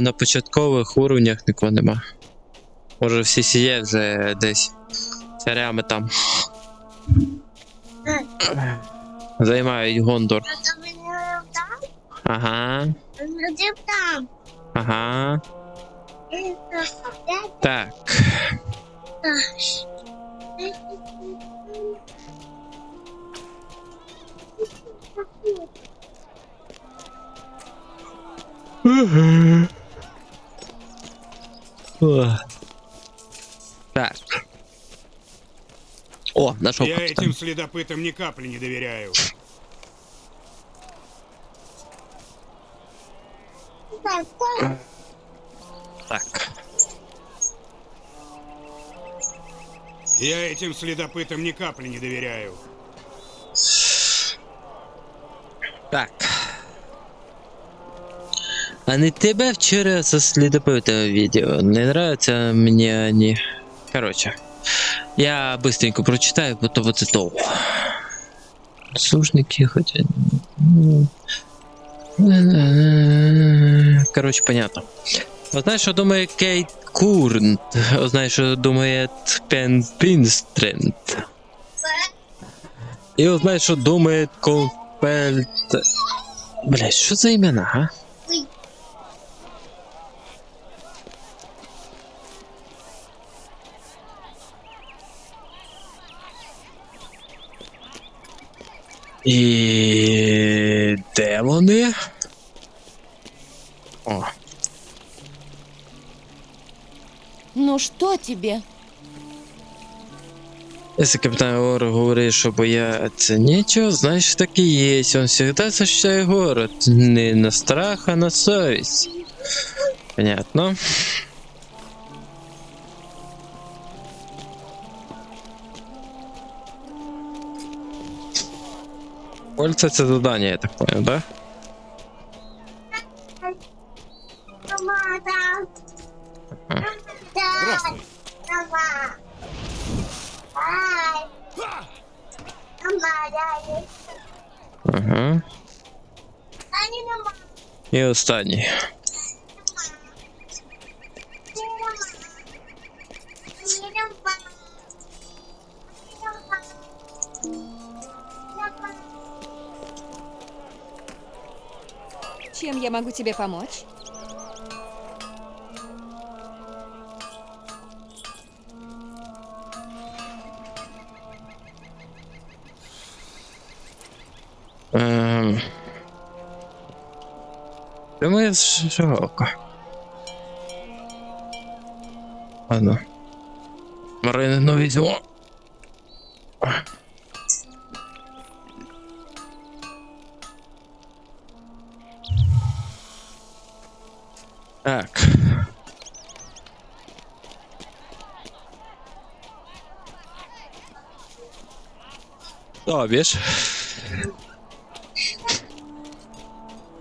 на початкових уровнях нікого нема. Може всі сіє вже десь царями там. Займають Гондор. Ага. Ага. Опять Так. наш. Так. О, нашел Я капитан. этим следопытам ни капли не доверяю. Так. Я этим следопытам ни капли не доверяю. Так. А не тебе вчора со слідопитом відео. Не нравится мне они. Короче. Я быстренько прочитаю, бо вот это. Служники хотя. Короче, понятно. Вот знаєш, що думає Кейт Курнт? От Знаєш, що думає Пен Пінстрент? І от знаєш, що думає Компельт... Блять, що за імена, а? І де вони? О, Ну что тебе? Если капитан Гор говорит, что бояться нечего, значит так и есть. Он всегда защищает город. Не на страх, а на совесть. Понятно. Кольца это задание, я так понял, да? Мама, там. Да. Здравствуй. Мама. Ай. Мама, дай. Ага. Ай, мама. І останній. Я могу тебе помочь? Ем... Це моя широка. Ладно. Марину візьму. Так. Тобі ж.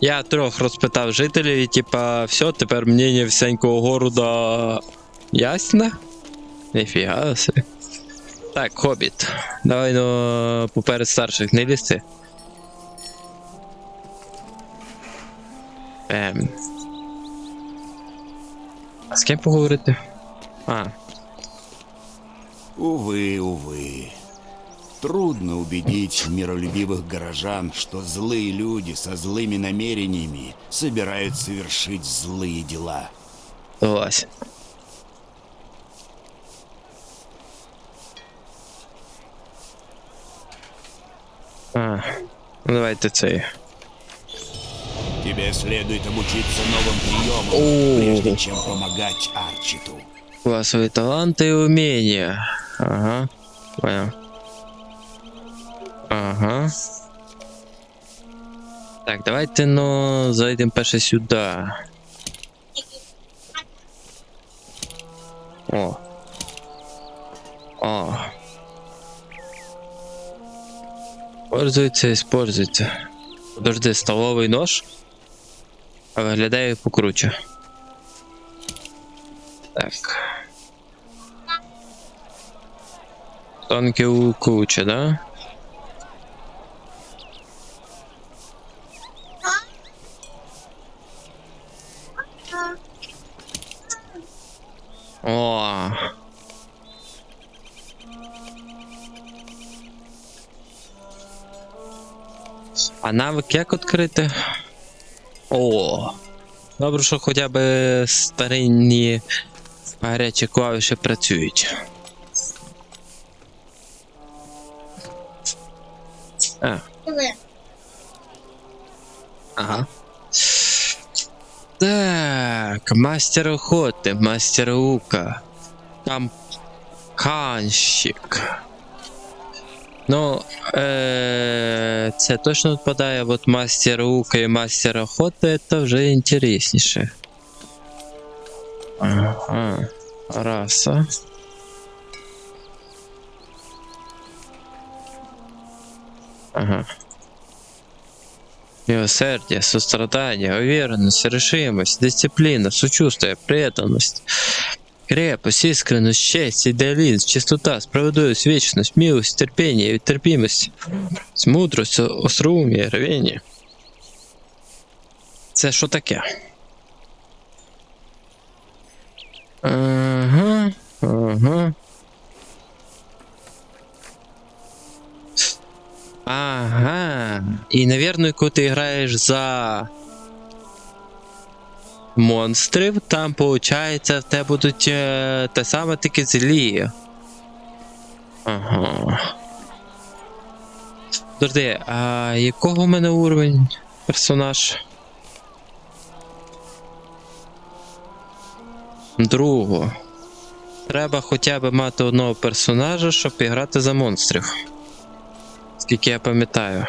Я трьох розпитав жителів, і типа, все, тепер мнення всенького города ясне? Ніфіга собі. Так, хобіт. Давай ну поперед старших не лізти. Ем. А з ким поговорити? А, Увы, увы. Трудно убедить миролюбивых горожан, что злые люди со злыми намерениями собирают совершить злые дела. Согласен. А, ну давайте цей. Тебе следует обучиться новым приемам, прежде чем помогать Арчиту. Классовые таланты и умения. Ага. Понял. Ага. Так, давайте, ну, зайдемо перше сюди. О. О. Пользується, использується. Подожди, столовий нож? А виглядає покруче. Так. У куча, да? О. А навик як відкрити? О. Добре, що хоча б старинні гарячі клавіші працюють. А, ага. Так, мастер охоти, мастер лука. Там канщик. Ну, е- це точно відпадає, от мастер лука і мастер охоти, це вже інтересніше. Ага. Раса. Ага. Милосердие, сострадание, уверенность, решимость, дисциплина, сочувствие, преданность, Крепость, искренность, честь, идеализм, чистота, справедливость, вечность, милость, терпение, терпимость, мудрость, остроумие, рвение. Це що таке? Ага, ага. Ага. І, наверное, коли ти граєш за монстрів, там, виходить, в тебе будуть е, те саме таки злі. Ага. Подожди, а якого в мене уровень персонаж? Другого. Треба хоча б мати одного персонажа, щоб грати за монстрів. Скільки я пам'ятаю.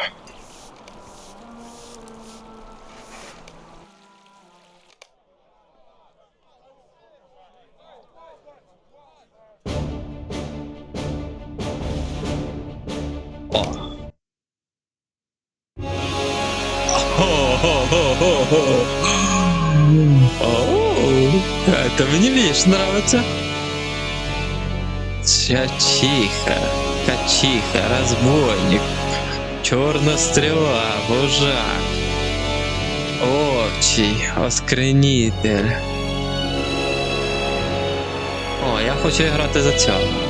Это мне вещь нравится. Чачиха, качиха, разбойник, черная стрела, вожак, овчий, оскренитель. О, я хочу грати за цього.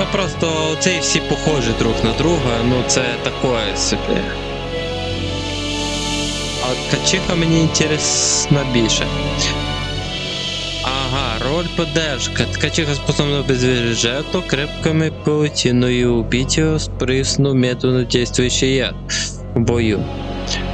Ну просто ці всі похожі друг на друга, ну це такое собі. А качиха мені інтересна більше. Ага, роль поддержка. Ткачиха способна обезвредить жертву крепкими паутиною убить его с прысну медленно действующий яд в бою.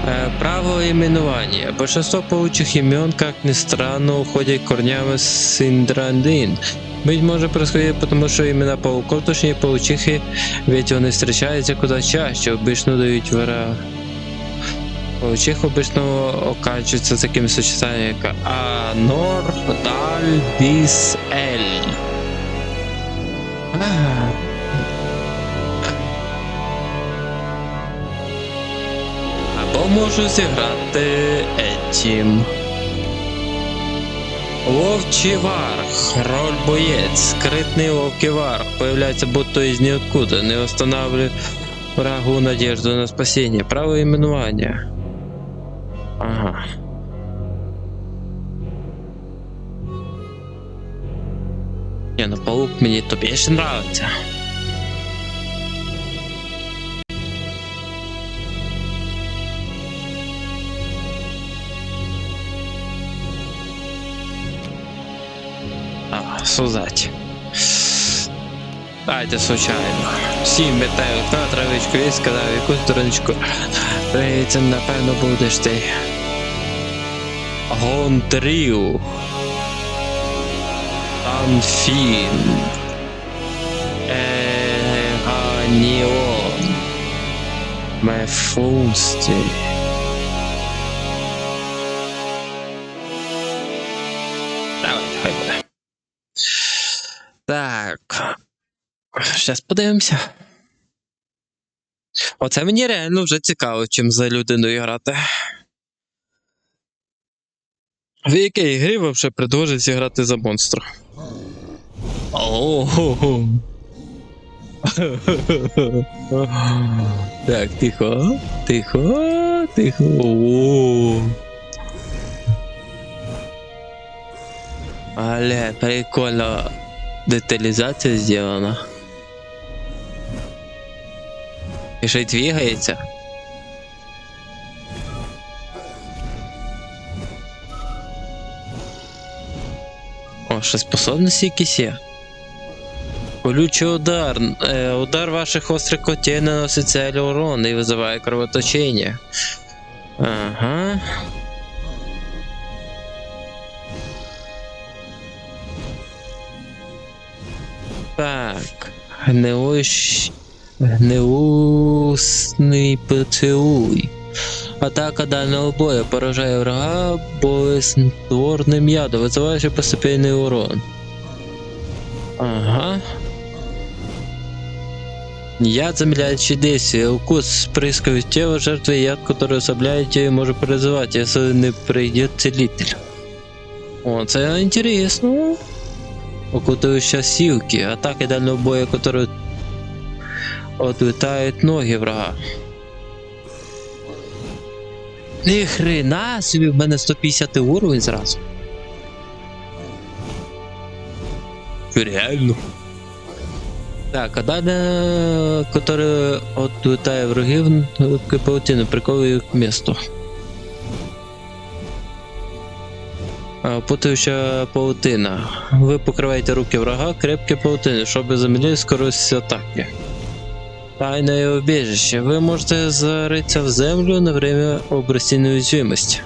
Э, право именования. Большинство паучих имен, как ни странно, уходят корнями с Индрандин. Быть может происходит потому, что имена пауков, точнее паучихи, ведь вони встречаються куда чаще, обычно дають вера. Паучих обично оканчується таким сочетанням, як Анор, Даль, Біс, Ель. А. Або можу зіграти Етім. Вовчий варх, роль боєць, вовчий варх, появляется будто из ниоткуда, не останавливая врагу надежду на спасение. Право именования. Ага. Не, ну паук мені то більше нравиться. Сузать. Дайте случайно. Всім вітаю травичку і сказав яку стороночку. Це напевно будеш ти. Гонтріу. Анфін. Еганіон. Мефусті. Так. Зараз подивимося. Оце мені реально вже цікаво, чим за людиною грати. В якій грі вообще предложить зіграти за монстра? Ого. Так, тихо, тихо, тихо. О. Але прикольно деталізація зроблена. І ще й двигається. О, ще способності якісь є. Колючий удар. Е, удар ваших острых котей наносит цель урон и вызывает кровоточение. Ага. Так. Гнилущ... Гнилусний поцілуй. Атака дальнього бою поражає врага болеснотворним ядом, визиваючи поступільний урон. Ага. Яд замедляющий действие. Укус спрыскивает тело жертвы, яд, который ослабляет ее, может парализовать, если не прийдет целитель. О, це інтересно. Окутуюча сілки. Атаки дальнього бою, которые отлетают ноги врага. Ни хрена собі, в мене 150 уровень зразу. Реально. Так, а далі, который отлетає врагів, к паутину, приковує к месту. Путаюча паутина. Ви покриваєте руки врага крепкі паутини, щоб замінити скорость атаки. Тайне убежище. Ви можете заритися в землю на время обрасти неуязвимости.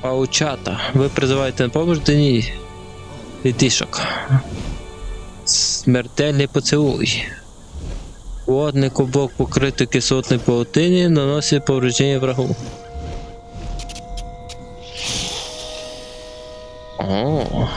Паучата. Ви призиваєте на помощь Дені літишок. Смертельний поцілуй. Водний кубок покритий кислотною паутині наносить повреждення врагу. О.